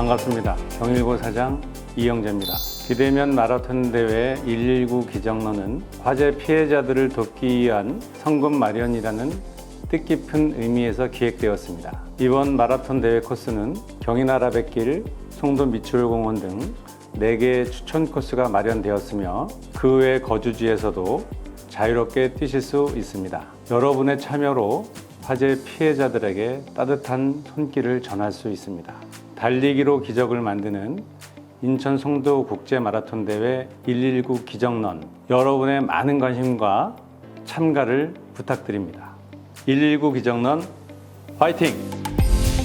반갑습니다. 경일고 사장 이영재입니다. 비대면 마라톤 대회 119 기정론은 화재 피해자들을 돕기 위한 성금 마련이라는 뜻깊은 의미에서 기획되었습니다. 이번 마라톤 대회 코스는 경인아라뱃길, 송도 미추홀공원 등 4개의 추천 코스가 마련되었으며 그 외 거주지에서도 자유롭게 뛰실 수 있습니다. 여러분의 참여로 화재 피해자들에게 따뜻한 손길을 전할 수 있습니다. 달리기로 기적을 만드는 인천 송도 국제 마라톤 대회 119 기정론 여러분의 많은 관심과 참가를 부탁드립니다. 119 기정론 화이팅!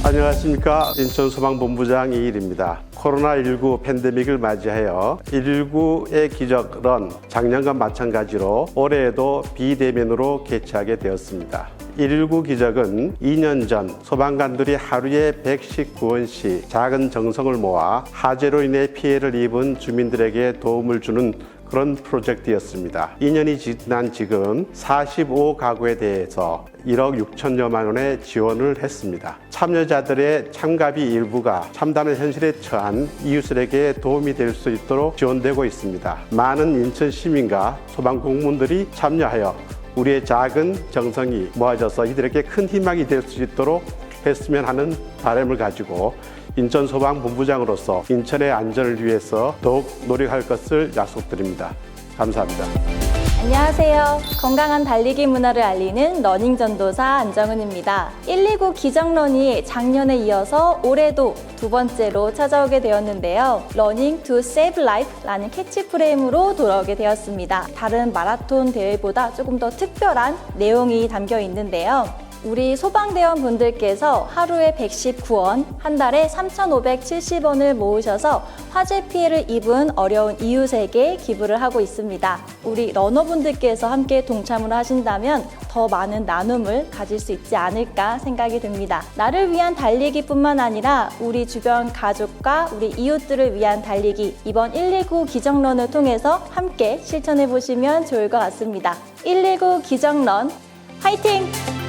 안녕하십니까 인천 소방본부장 이일입니다. 코로나19 팬데믹을 맞이하여 119의 기적은 작년과 마찬가지로 올해에도 비대면으로 개최하게 되었습니다. 119 기적은 2년 전 소방관들이 하루에 119원씩 작은 정성을 모아 화재로 인해 피해를 입은 주민들에게 도움을 주는 그런 프로젝트였습니다. 2년이 지난 지금 45가구에 대해서 1억 6천여만 원의 지원을 했습니다. 참여자들의 참가비 일부가 참담한 현실에 처한 이웃들에게 도움이 될 수 있도록 지원되고 있습니다. 많은 인천 시민과 소방 공무원들이 참여하여 우리의 작은 정성이 모아져서 이들에게 큰 희망이 될 수 있도록 했으면 하는 바람을 가지고 인천 소방본부장으로서 인천의 안전을 위해서 더욱 노력할 것을 약속드립니다. 감사합니다. 안녕하세요. 건강한 달리기 문화를 알리는 러닝 전도사 안정은입니다. 119 기정런이 작년에 이어서 올해도 두 번째로 찾아오게 되었는데요. 러닝 to save life라는 캐치 프레임으로 돌아오게 되었습니다. 다른 마라톤 대회보다 조금 더 특별한 내용이 담겨 있는데요. 우리 소방대원 분들께서 하루에 119원, 한 달에 3,570원을 모으셔서 화재 피해를 입은 어려운 이웃에게 기부를 하고 있습니다. 우리 러너분들께서 함께 동참을 하신다면 더 많은 나눔을 가질 수 있지 않을까 생각이 듭니다. 나를 위한 달리기뿐만 아니라 우리 주변 가족과 우리 이웃들을 위한 달리기 이번 119 기정런을 통해서 함께 실천해 보시면 좋을 것 같습니다. 119 기정런 화이팅!